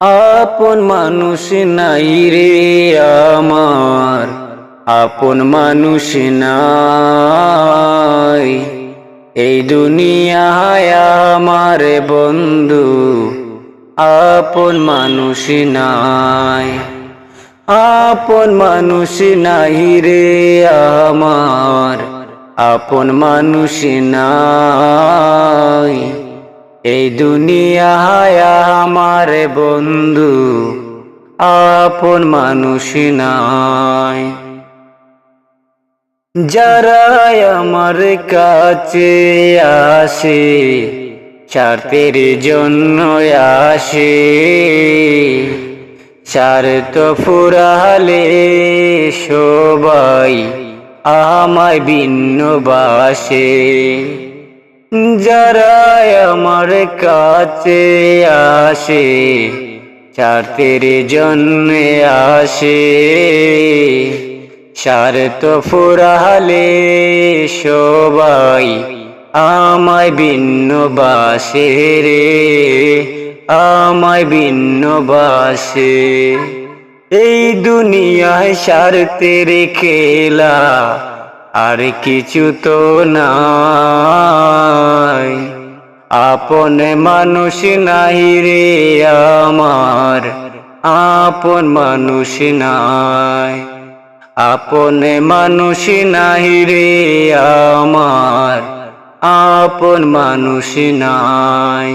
আপন মানুষ নাই রে আমার, আপন মানুষ নাই। এই দুনিয়ায় আমার বন্ধু, আপন মানুষ নাই। আপন মানুষ নাই রে আমার, আপন মানুষ নাই। এই দুনিয়ায় আমার বন্ধু, আপন মানুষ নাই। যারা আমার কাছে আসে, স্বার্থের জন্য আসে। স্বার্থ ফুরালে সবাই আমায় ভিন্ন বাসে। যারা আমার কাছে আসে স্বার্থের জন্য আসে। স্বার্থ ফুরালে সবাই আমায় ভিন্ন বাসে রে, আমায় ভিন্ন বাসে। এই দুনিয়ায় স্বার্থের খেলা আর কিছু তো নাই। আপন মানুষ নাই রে আমার, আপন মানুষ নাই। আপন মানুষ নাই রে আমার, আপন মানুষ নাই।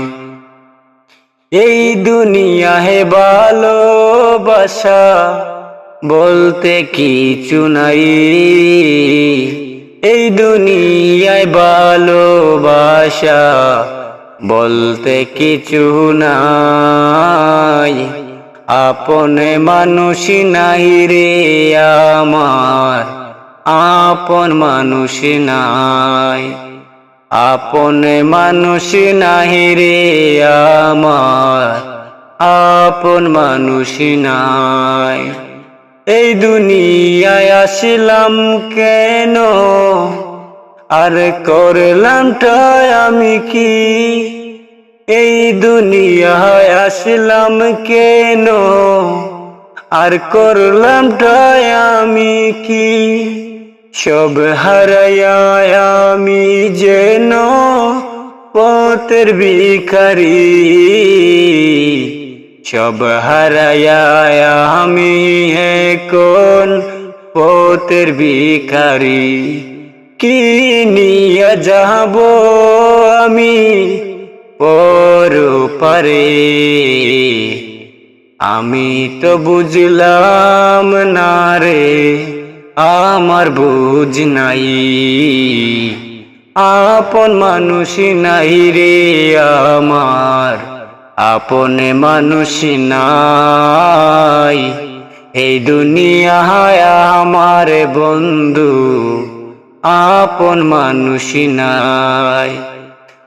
এই দুনিয়া হে ভালোবাসা বলতে কিছু নাই। এই দুনিয়ায় ভালোবাসা বলতে কিছু নাই। আপনে মানুষ নাই রে আমার, আপন মানুষ নাই। আপন মানুষ নাহি রে আমার, আপন মানুষ নাই। এই দুনিয়ায় আসলাম কেন? আর করলাম আমি কি? এই দুনিয়ায় আসলাম কেন? আর করলাম আমি কি? সব হারায়া আমি যেন পথের ভিখারি। সব হারায়া আমি হে কোন পথের ভিখারি? কি নিয়ে যাব আমি পর পারে? আমি তো বুঝলাম না রে, আমার বুঝ নাই। আপন মানুষ নাই রে আমার। আপন মানুষ নাই। এই দুনিয়ায় আমার বন্ধু, আপন মানুষ নাই।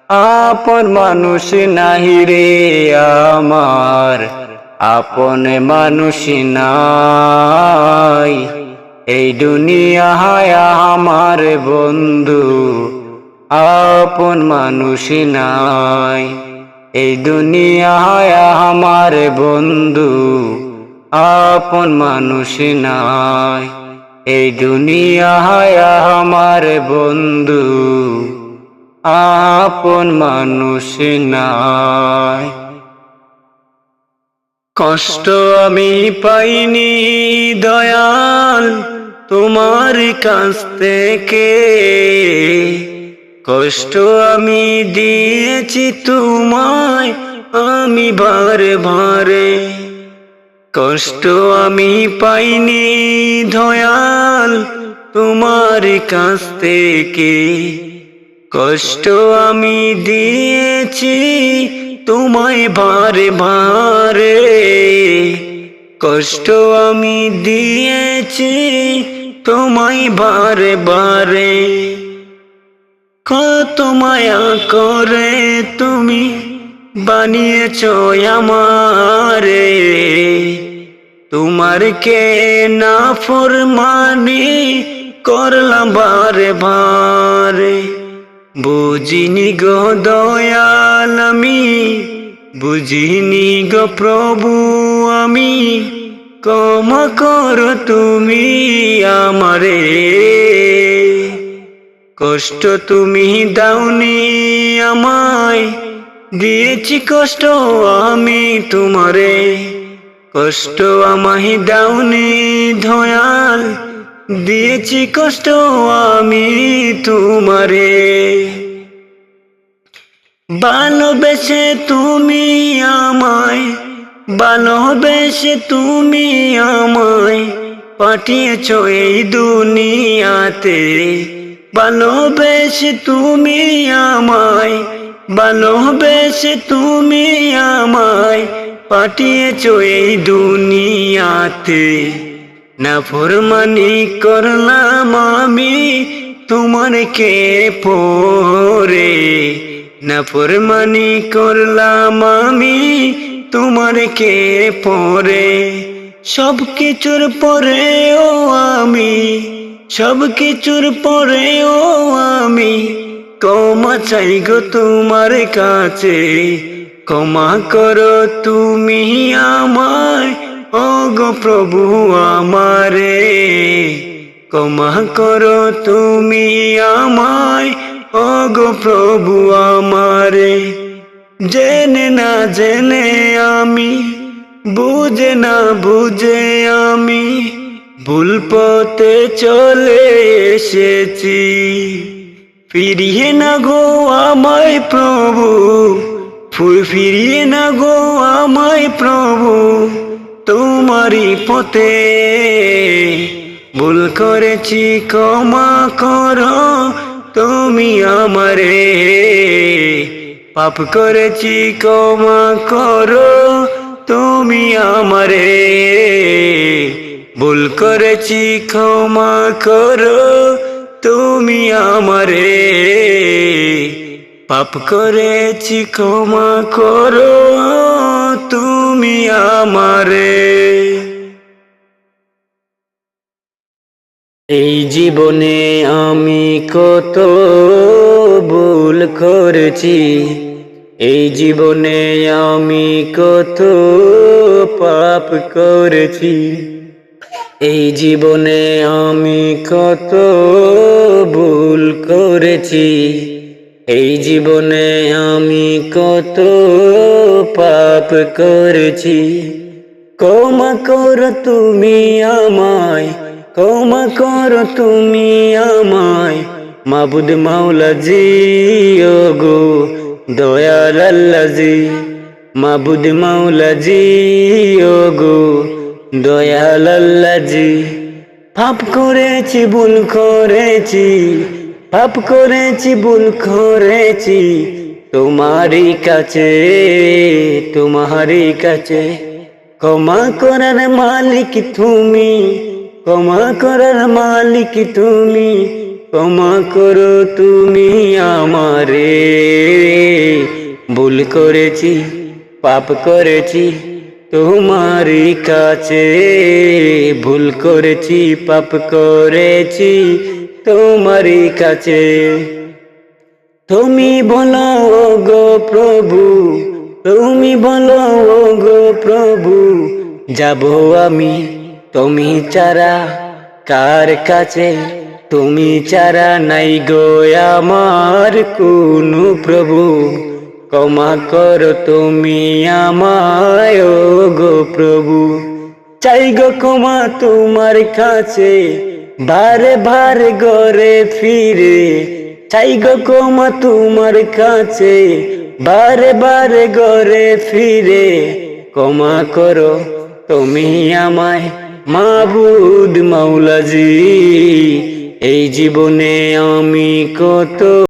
আপন মানুষ নাহি রে আমার, আপন মানুষ নাই। এই দুনিয়ায় আমার বন্ধু, আপন মানুষ নাই। এই দুনিয়ায় আমার বন্ধু, আপন মানুষ নাই। এই দুনিয়ায় আমার বন্ধু, আপন মানুষ নাই। কষ্ট আমি পাইনি, দয়াল, তোমার কাছ থেকে। কষ্ট আমি দিয়েছি তোমায়, আমি বারে বারে কষ্ট আমি পাইনি দয়াল তোমার কাছ থেকে। কষ্ট আমি দিয়েছি তোমায় বারে বারে কষ্ট আমি দিয়েছি তোমায় বারে বারে কত মায়া করে তুমি বানিয়েছ আমারে। তোমার কে না ফরমানি করলাম বারে বারে। বুঝিনি গো দয়াল আমি, বুঝিনি গো প্রভু আমি কম কর তুমি আমারে। কষ্ট তুমি দাওনি আমায়, দিয়েছি কষ্ট আমি তোমারে। কষ্ট আমায় দাওনি ধয়াল দিয়েছি কষ্ট আমি তোমারে। ভালোবেসে তুমি আমায়, ভালোবেসে তুমি আমায় পাঠিয়েছ এই দুনিয়াতে। ভালোবেসে তুমি আমায়, ভালোবেসে তুমি আমায় পাঠিয়েছ এই দুনিয়াতে। না ফরমানি করলাম আমি তোমার কে পরে। না ফরমানি করলাম আমি তোমার কে পরে। সব কিছুর পরে ও আমি সব কিছুর পরে ও আমি ক্ষমা চাই গো তোমার কাছে। ক্ষমা করো তুমি আমায় ও গো প্রভু আমারে। ক্ষমা করো তুমি আমায় ও গো প্রভু আমারে। জেনে না জেনে আমি, বুঝে না বুঝে আমি ভুল পথে চলে এসেছি। ফিরিয়ে না গো আমায় প্রভু, ফুল ফিরিয়ে না গো আমায় প্রভু, তোমারই পথে ভুল করেছি, ক্ষমা করো, তুমি আমারে। পাপ করেছি, ক্ষমা করো, তুমি আমারে। ভুল করেছি ক্ষমা করো, তুমি আমারে। পাপ করেছি ক্ষমা করো, তুমি আমারে। এই জীবনে আমি কত ভুল করেছি, এই জীবনে আমি কত পাপ করেছি। এই জীবনে আমি কত ভুল করেছি। এই জীবনে আমি কত পাপ করেছি। ক্ষমা কর তুমি আমায়, ক্ষমা কর তুমি আমায়। মাবুদ মাওলা জি, ও গো দয়াল আল্লাজি মাবুদ মাওলা জি, ও গো দয়াল আল্লাজি পাপ করেছি, ভুল করেছি, পাপ করেছি, ভুল করেছি। তোমারই কাছে তোমারই কাছে। ক্ষমা করার মালিক তুমি, ক্ষমা করার মালিক তুমি, ক্ষমা করো তুমি আমারে। ভুল করেছি, পাপ করেছি তোমারই কাছে ভুল করেছি, পাপ করেছি তোমারই কাছে। তুমি বলো গো প্রভু, তুমি বলো গো প্রভু, যাব আমি তুমি চারা কার কাছে? তুমি চারা নাই গো আমার কোনো প্রভু। ক্ষমা করো তুমি আমায় গো প্রভু। চাই গো ক্ষমা তোমার কাছে, বারে বারে গরে ফিরে। চাই গো ক্ষমা তোমার কাছে, বারে বারে গরে ফিরে। ক্ষমা করো তুমি আমায়, মাবুদ মাওলাজি। এই জীবনে আমি কত